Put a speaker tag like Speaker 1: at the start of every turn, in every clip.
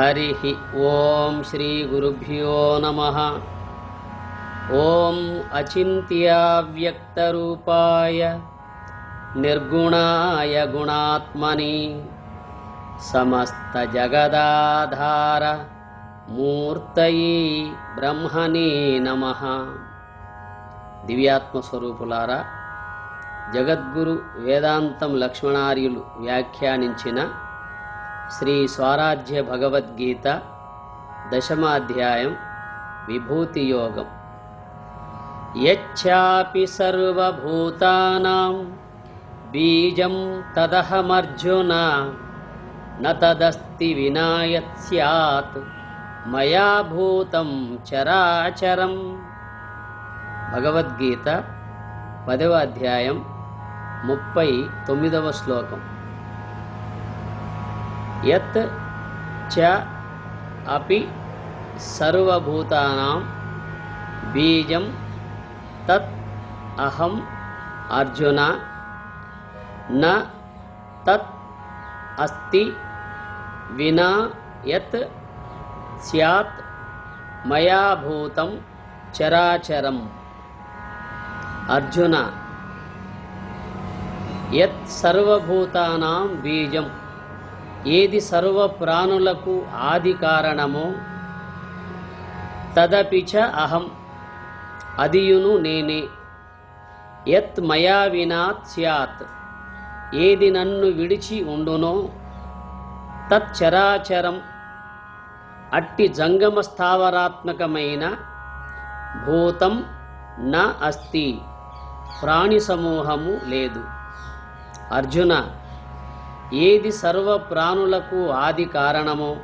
Speaker 1: హరి ఓం శ్రీ గురుభ్యో నమ ఓం అచింత్యావ్యక్తరూపాయ నిర్గుణాయ గుణాత్మని సమస్త జగదాధార మూర్తయి బ్రహ్మణే నమ దివ్యాత్మస్వరూపులారా జగద్గురు వేదాంతం లక్ష్మణార్యులు వ్యాఖ్యానించిన శ్రీ స్వరాజ్య భగవద్గీత దశమాధ్యాయం విభూతి యోగం యచ్చాపి సర్వభూతానాం బీజం తదహమర్జున నదస్తి వినాయత్ సత్ మయా భూతం చరాచరం. భగవద్గీత పదవ అధ్యాయం ముప్పై తొమ్మిదవ శ్లోకం. यत् च अपि सर्वभूतानां बीजं तत् अहम् अर्जुन न तत् अस्ति विना यत् स्यात् मया भूतं चराचरम्। अर्जुन यत् सर्वभूतानां बीजं ఏది సర్వ ప్రాణులకు ఆది కారణమో తదపిచ అహం అదియును నేనే. యత్ మయా వినాత్ స్యాత్ ఏది నన్ను విడిచి ఉండునో తచ్చరాచరం అట్టి జంగమ స్థావరాత్మకమైన భూతం నా అస్తి ప్రాణి సమూహము లేదు. అర్జున ఏది సర్వ ప్రాణులకు ఆది కారణమో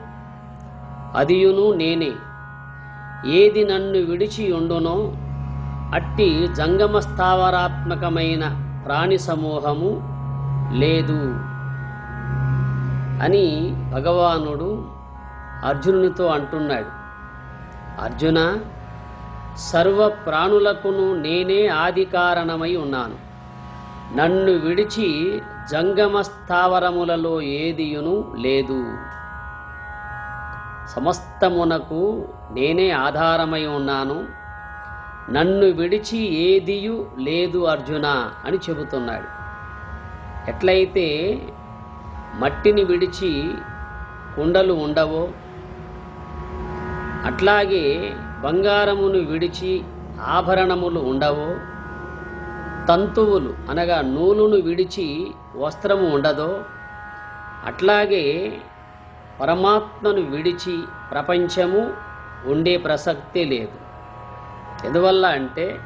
Speaker 1: అదియును నేనే. ఏది నన్ను విడిచి ఉండునో అట్టి జంగమస్థావరాత్మకమైన ప్రాణి సమూహము లేదు. అని భగవానుడు అర్జునునితో అంటున్నాడు. అర్జున సర్వ ప్రాణులకును నేనే ఆది కారణమై ఉన్నాను. నన్ను విడిచి జంగమ స్థావరములలో ఏదియును లేదు. సమస్తమునకు నేనే ఆధారమై ఉన్నాను. నన్ను విడిచి ఏదియు లేదు అర్జున అని చెబుతున్నాడు. ఎట్లయితే మట్టిని విడిచి కుండలు ఉండవో అట్లాగే బంగారమును విడిచి ఆభరణములు ఉండవో తంతువులు అనగా నూలును విడిచి వస్త్రము ఉండదో అట్లాగే పరమాత్మను విడిచి ప్రపంచము ఉండే ప్రసక్తే లేదు. ఎందువల్ల అంటే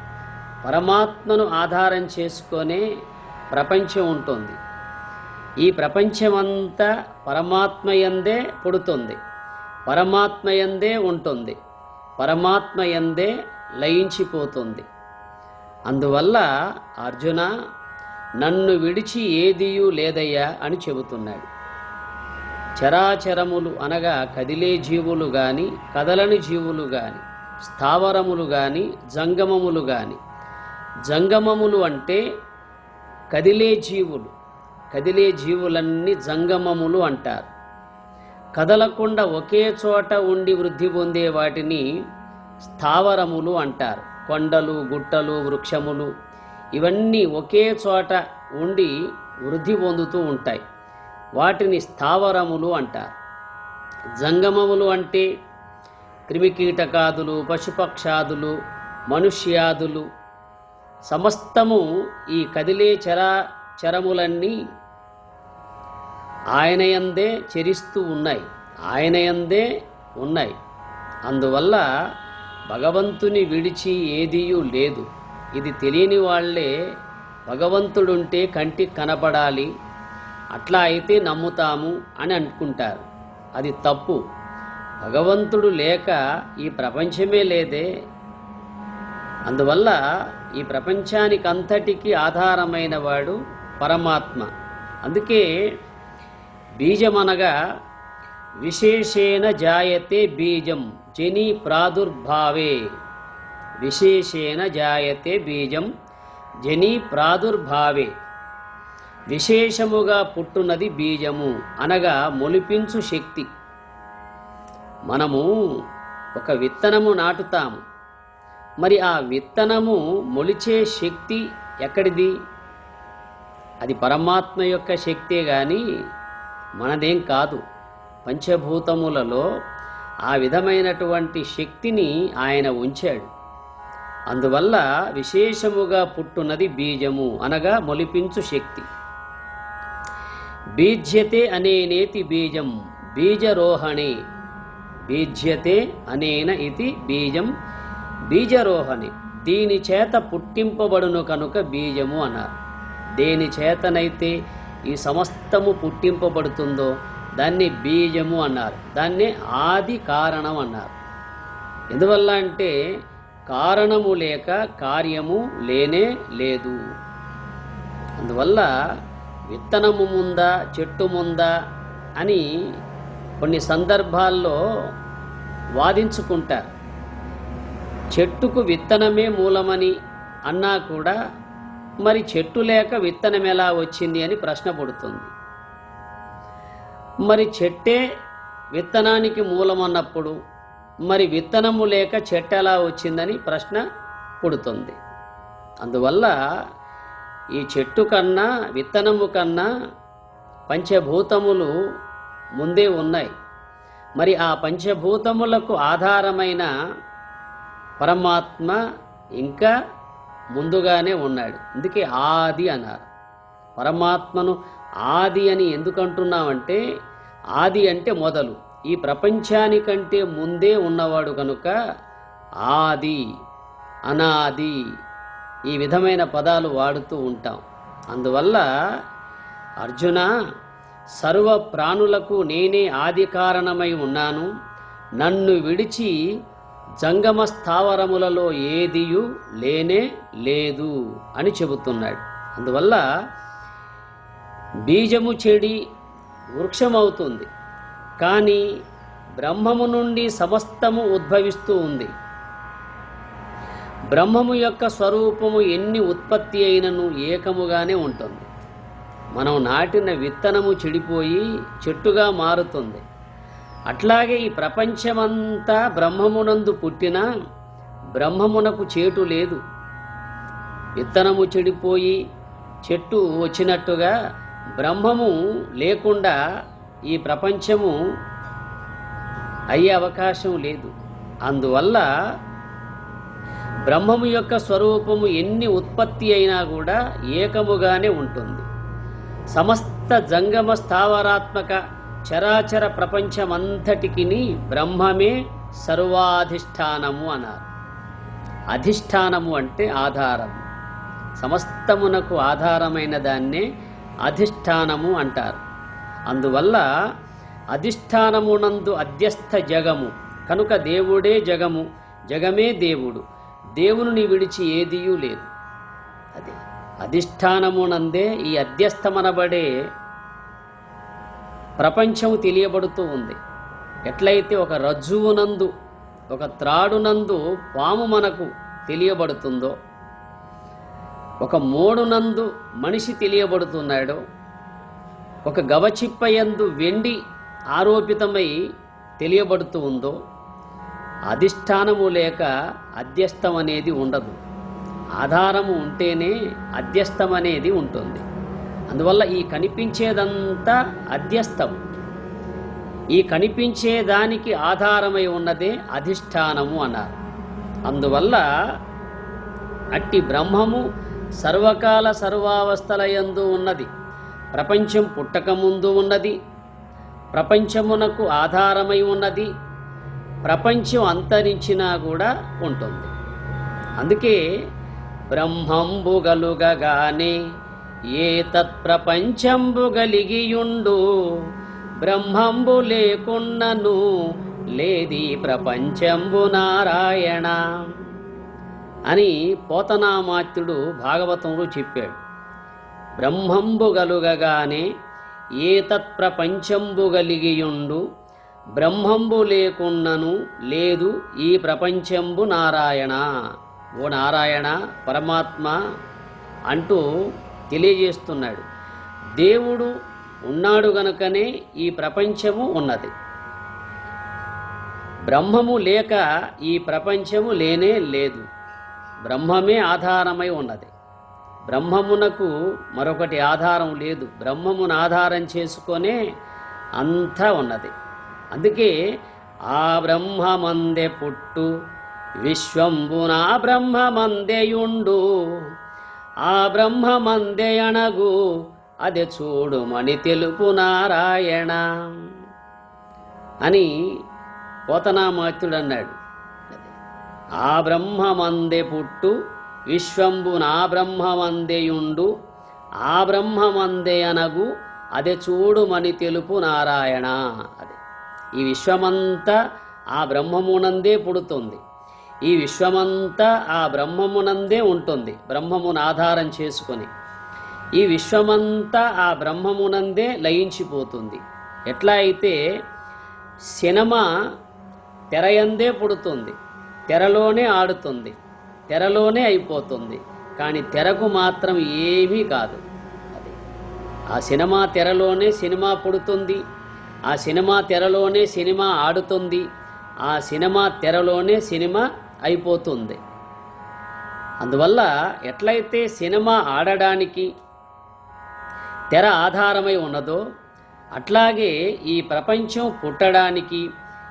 Speaker 1: పరమాత్మను ఆధారం చేసుకొనే ప్రపంచం ఉంటుంది. ఈ ప్రపంచమంతా పరమాత్మయందే పుడుతుంది. పరమాత్మయందే ఉంటుంది. పరమాత్మయందే లయించిపోతుంది. అందువల్ల అర్జున నన్ను విడిచి ఏదియూ లేదయ్యా అని చెబుతున్నాడు. చరాచరములు అనగా కదిలే జీవులు గాని కదలని జీవులు గాని స్థావరములు గాని జంగమములు గాని. జంగమములు అంటే కదిలే జీవులు. కదిలే జీవులన్నీ జంగమములు అంటారు. కదలకుండా ఒకే చోట ఉండి వృద్ధి పొందే వాటిని స్థావరములు అంటారు. కొండలు గుట్టలు వృక్షములు ఇవన్నీ ఒకే చోట ఉండి వృద్ధి పొందుతూ ఉంటాయి. వాటిని స్థావరములు అంటారు. జంగమములు అంటే క్రిమికీటకాదులు పశుపక్షాదులు మనుష్యాదులు. సమస్తము ఈ కదిలే చరా చరములన్నీ ఆయనయందే చరిస్తూ ఉన్నాయి. ఆయనయందే ఉన్నాయి. అందువల్ల భగవంతుని విడిచి ఏదియూ లేదు. ఇది తెలియని వాళ్ళే భగవంతుడుంటే కంటికి కనబడాలి. అట్లా అయితే నమ్ముతాము అని అనుకుంటారు. అది తప్పు. భగవంతుడు లేక ఈ ప్రపంచమే లేదే. అందువల్ల ఈ ప్రపంచానికంతటికి ఆధారమైన వాడు పరమాత్మ. అందుకే బీజమనగా విశేషేణ జాయతే బీజం. జని ప్రాదుర్భావే. విశేషేణ జాయతే బీజం జని ప్రాదుర్భావే. విశేషముగా పుట్టున్నది బీజము అనగా మొలిపించు శక్తి. మనము ఒక విత్తనము నాటుతాము. మరి ఆ విత్తనము మొలిచే శక్తి ఎక్కడిది? అది పరమాత్మ యొక్క శక్తే కానీ మనదేం కాదు. పంచభూతములలో ఆ విధమైనటువంటి శక్తిని ఆయన ఉంచాడు. అందువల్ల విశేషముగా పుట్టున్నది బీజము అనగా మొలిపించు శక్తి. బీజ్యతే అనేనేతి బీజం బీజరోహణే. బీజ్యతే అనేన ఇది బీజం బీజరోహణి. దీని చేత పుట్టింపబడును కనుక బీజము అన్నారు. దేని చేతనైతే ఈ సమస్తము పుట్టింపబడుతుందో దాన్ని బీజము అన్నారు. దాన్ని ఆది కారణం అన్నారు. ఎందువల్ల అంటే కారణము లేక కార్యము లేనే లేదు. అందువల్ల విత్తనము ముందా చెట్టు ముందా అని కొన్ని సందర్భాల్లో వాదించుకుంటారు. చెట్టుకు విత్తనమే మూలమని అన్నా కూడా మరి చెట్టు లేక విత్తనం ఎలా వచ్చింది అని ప్రశ్న పుడుతుంది. మరి చెట్టే విత్తనానికి మూలమన్నప్పుడు మరి విత్తనము లేక చెట్టు ఎలా వచ్చిందని ప్రశ్న పుడుతుంది. అందువల్ల ఈ చెట్టు కన్నా విత్తనము కన్నా పంచభూతములు ముందే ఉన్నాయి. మరి ఆ పంచభూతములకు ఆధారమైన పరమాత్మ ఇంకా ముందుగానే ఉన్నాడు. అందుకే ఆది అన్నారు. పరమాత్మను ఆది అని ఎందుకు అంటున్నామంటే ఆది అంటే మొదలు. ఈ ప్రపంచానికంటే ముందే ఉన్నవాడు కనుక ఆది అనాది ఈ విధమైన పదాలు వాడుతూ ఉంటాం. అందువల్ల అర్జున సర్వ ప్రాణులకు నేనే ఆది కారణమై ఉన్నాను. నన్ను విడిచి జంగమ స్థావరములలో ఏదియు లేనే లేదు అని చెబుతున్నాడు. అందువల్ల బీజము చెడి వృక్షమవుతుంది. కానీ బ్రహ్మము నుండి సమస్తము ఉద్భవిస్తూ ఉంది. బ్రహ్మము యొక్క స్వరూపము ఎన్ని ఉత్పత్తి అయినను ఏకముగానే ఉంటుంది. మనం నాటిన విత్తనము చెడిపోయి చెట్టుగా మారుతుంది. అట్లాగే ఈ ప్రపంచమంతా బ్రహ్మమునందు పుట్టిన బ్రహ్మమునకు చేటు లేదు. విత్తనము చెడిపోయి చెట్టు వచ్చినట్టుగా బ్రహ్మము లేకుండా ఈ ప్రపంచము అయ్యే అవకాశం లేదు. అందువల్ల బ్రహ్మము యొక్క స్వరూపము ఎన్ని ఉత్పత్తి అయినా కూడా ఏకముగానే ఉంటుంది. సమస్త జంగమ స్థావరాత్మక చరాచర ప్రపంచమంతటికి బ్రహ్మమే సర్వాధిష్టానము అన్నారు. అధిష్టానము అంటే ఆధారం సమస్తమునకు ఆధారమైన దాన్నే అధిష్టానము అంటారు. అందువల్ల అధిష్టానమునందు అధ్యస్థ జగము. కనుక దేవుడే జగము. జగమే దేవుడు. దేవుని విడిచి ఏదియూ లేదు. అదే అధిష్టానమునందే ఈ అధ్యస్థమనబడే ప్రపంచం తెలియబడుతూ ఉంది. ఎట్లయితే ఒక రజ్జువునందు ఒక త్రాడునందు పాము మనకు తెలియబడుతుందో ఒక మోడునందు మనిషి తెలియబడుతున్నాడో. ఒక గవచిప్పయందు వెండి ఆరోపితమై తెలియబడుతూ ఉందో అధిష్టానము లేక అధ్యస్థం అనేది ఉండదు. ఆధారము ఉంటేనే అధ్యస్థం అనేది ఉంటుంది. అందువల్ల ఈ కనిపించేదంతా అధ్యస్థం ఈ కనిపించే దానికి ఆధారమై ఉన్నదే అధిష్టానము అన్నారు. అందువల్ల అట్టి బ్రహ్మము సర్వకాల సర్వావస్థలయందు ఉన్నది. ప్రపంచం పుట్టకముందు ఉన్నది. ప్రపంచమునకు ఆధారమై ఉన్నది. ప్రపంచం అంతరించినా కూడా ఉంటుంది. అందుకే బ్రహ్మంబు గలుగగానే ఏ తత్ప్రపంచంబు గలిగియుండు బ్రహ్మంబు లేకున్నను లేది ప్రపంచంబు నారాయణ. అని పోతనామాత్యుడు భాగవతంలో చెప్పాడు. బ్రహ్మంబు గలుగగానే గలిగియుండు బ్రహ్మంబు లేకున్నను లేదు ఈ ప్రపంచంబు నారాయణ. ఓ నారాయణ పరమాత్మ అంటూ తెలియజేస్తున్నాడు. దేవుడు ఉన్నాడు గనుకనే ఈ ప్రపంచము ఉన్నది. బ్రహ్మము లేక ఈ ప్రపంచము లేనే లేదు. బ్రహ్మమే ఆధారమై ఉన్నది. బ్రహ్మమునకు మరొకటి ఆధారం లేదు. బ్రహ్మమును ఆధారం చేసుకొనే అంతా ఉన్నది. అందుకే ఆ బ్రహ్మమందే పుట్టు విశ్వంబునా బ్రహ్మమందెయుండు. ఆ బ్రహ్మమందే అణగు అది చూడుమని తెలుపు నారాయణ అని పోతనామాత్యుడు అన్నాడు ఆ బ్రహ్మమందె పుట్టు విశ్వంబు నా బ్రహ్మమందేయుండు ఆ బ్రహ్మమందే అనగు అదే చూడుమని తెలుపు నారాయణ అదే. ఈ విశ్వమంతా ఆ బ్రహ్మమునందే పుడుతుంది. ఈ విశ్వమంతా ఆ బ్రహ్మమునందే ఉంటుంది బ్రహ్మమును ఆధారం చేసుకొని. ఈ విశ్వమంతా ఆ బ్రహ్మమునందే లయించిపోతుంది. ఎట్లా అయితే సినిమా తెరయందే పుడుతుంది. తెరలోనే ఆడుతుంది. తెరలోనే అయిపోతుంది. కానీ తెరకు మాత్రం ఏమీ కాదు. అది. ఆ సినిమా తెరలోనే సినిమా పుడుతుంది. ఆ సినిమా తెరలోనే సినిమా ఆడుతుంది. ఆ సినిమా తెరలోనే సినిమా అయిపోతుంది. అందువల్ల ఎట్లయితే సినిమా ఆడడానికి తెర ఆధారమై ఉన్నదో అట్లాగే ఈ ప్రపంచం పుట్టడానికి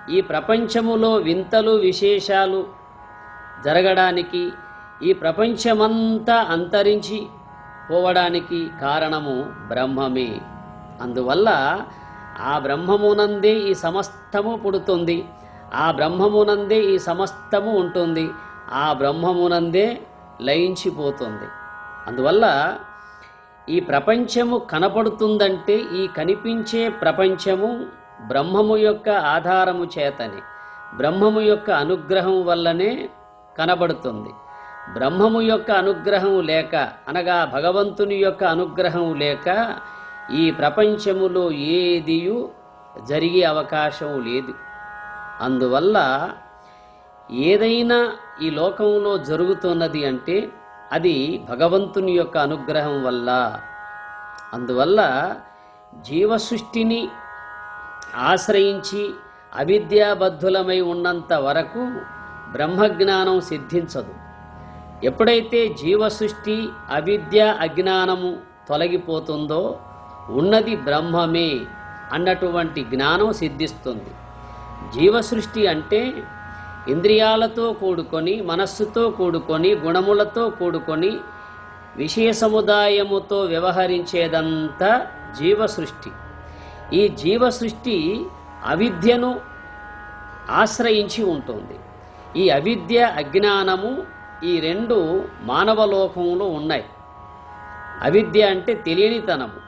Speaker 1: ఈ ప్రపంచములో వింతలు విశేషాలు జరగడానికి ఈ ప్రపంచమంతా అంతరించి పోవడానికి కారణము బ్రహ్మమే. అందువల్ల ఆ బ్రహ్మమునందే ఈ సమస్తము పుడుతుంది. ఆ బ్రహ్మమునందే ఈ సమస్తము ఉంటుంది. ఆ బ్రహ్మమునందే లయించిపోతుంది. అందువల్ల ఈ ప్రపంచము కనపడుతుందంటే ఈ కనిపించే ప్రపంచము బ్రహ్మము యొక్క ఆధారము చేతనే బ్రహ్మము యొక్క అనుగ్రహం వల్లనే కనబడుతుంది. బ్రహ్మము యొక్క అనుగ్రహం లేక అనగా భగవంతుని యొక్క అనుగ్రహం లేక ఈ ప్రపంచములో ఏదియు జరిగే అవకాశం లేదు. అందువల్ల ఏదైనా ఈ లోకంలో జరుగుతున్నది అంటే అది భగవంతుని యొక్క అనుగ్రహం వల్ల. అందువల్ల జీవసృష్టిని ఆశ్రయించి అవిద్యాబద్ధులమై ఉన్నంత వరకు బ్రహ్మజ్ఞానం సిద్ధించదు. ఎప్పుడైతే జీవసృష్టి అవిద్య అజ్ఞానము తొలగిపోతుందో ఉన్నది బ్రహ్మమే అన్నటువంటి జ్ఞానం సిద్ధిస్తుంది. జీవసృష్టి అంటే ఇంద్రియాలతో కూడుకొని మనస్సుతో కూడుకొని గుణములతో కూడుకొని విషయ సముదాయముతో వ్యవహరించేదంతా జీవసృష్టి. ఈ జీవ సృష్టి అవిద్యను ఆశ్రయించి ఉంటుంది. ఈ అవిద్య అజ్ఞానము ఈ రెండు మానవ లోకంలో ఉన్నాయి. అవిద్య అంటే తెలియనితనము.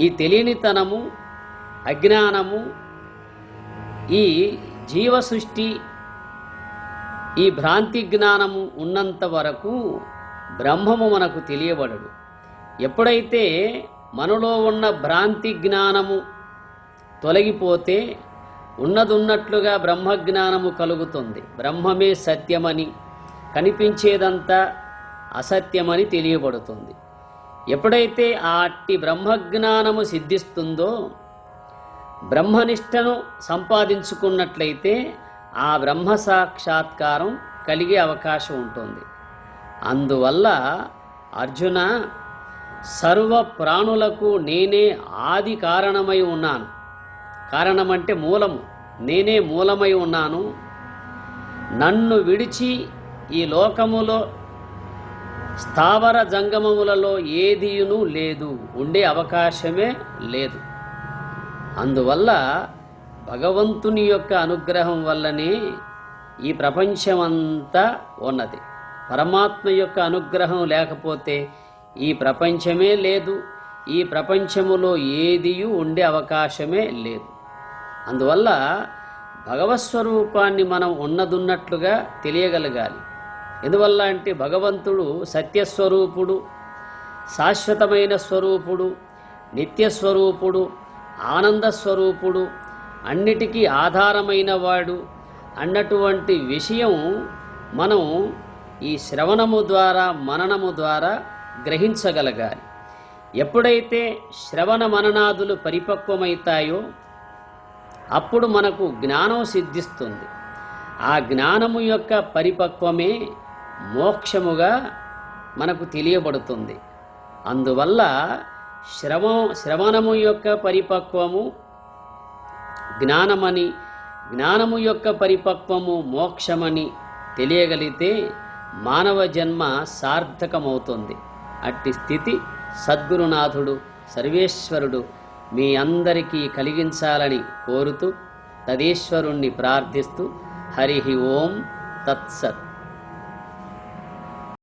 Speaker 1: ఈ తెలియనితనము అజ్ఞానము ఈ జీవ సృష్టి ఈ భ్రాంతి జ్ఞానము ఉన్నంత వరకు బ్రహ్మము మనకు తెలియబడడు ఎప్పుడైతే మనలో ఉన్న భ్రాంతి జ్ఞానము తొలగిపోతే ఉన్నదున్నట్లుగా బ్రహ్మజ్ఞానము కలుగుతుంది. బ్రహ్మమే సత్యమని కనిపించేదంతా అసత్యమని తెలియబడుతుంది. ఎప్పుడైతే ఆ అట్టి బ్రహ్మజ్ఞానము సిద్ధిస్తుందో బ్రహ్మనిష్టను సంపాదించుకున్నట్లయితే ఆ బ్రహ్మ సాక్షాత్కారం కలిగే అవకాశం ఉంటుంది. అందువల్ల అర్జున సర్వ ప్రాణులకు నేనే ఆది కారణమై ఉన్నాను. కారణమంటే మూలము. నేనే మూలమై ఉన్నాను. నన్ను విడిచి ఈ లోకములో స్థావర జంగమములలో ఏదీను లేదు. ఉండే అవకాశమే లేదు. అందువల్ల భగవంతుని యొక్క అనుగ్రహం వల్లనే ఈ ప్రపంచమంతా ఉన్నది. పరమాత్మ యొక్క అనుగ్రహం లేకపోతే ఈ ప్రపంచమే లేదు ఈ ప్రపంచములో ఏదియూ ఉండే అవకాశమే లేదు. అందువల్ల భగవస్వరూపాన్ని మనం ఉన్నదున్నట్లుగా తెలియగలగాలి. ఎందువల్ల అంటే భగవంతుడు సత్యస్వరూపుడు శాశ్వతమైన స్వరూపుడు నిత్యస్వరూపుడు ఆనంద స్వరూపుడు అన్నిటికీ ఆధారమైన వాడు అన్నటువంటి విషయం మనం ఈ శ్రవణము ద్వారా మననము ద్వారా గ్రహించగలగాలి. ఎప్పుడైతే శ్రవణ మననాదులు పరిపక్వమవుతాయో అప్పుడు మనకు జ్ఞానం సిద్ధిస్తుంది. ఆ జ్ఞానము యొక్క పరిపక్వమే మోక్షముగా మనకు తెలియబడుతుంది. అందువల్ల శ్రవ శ్రవణము యొక్క పరిపక్వము జ్ఞానమని జ్ఞానము యొక్క పరిపక్వము మోక్షమని తెలియగలిగితే మానవ జన్మ సార్థకమవుతుంది. అట్టి స్థితి సద్గురునాథుడు సర్వేశ్వరుడు మీ అందరికీ కలిగించాలని కోరుతూ తదీశ్వరుణ్ణి ప్రార్థిస్తూ హరి ఓం తత్సత్.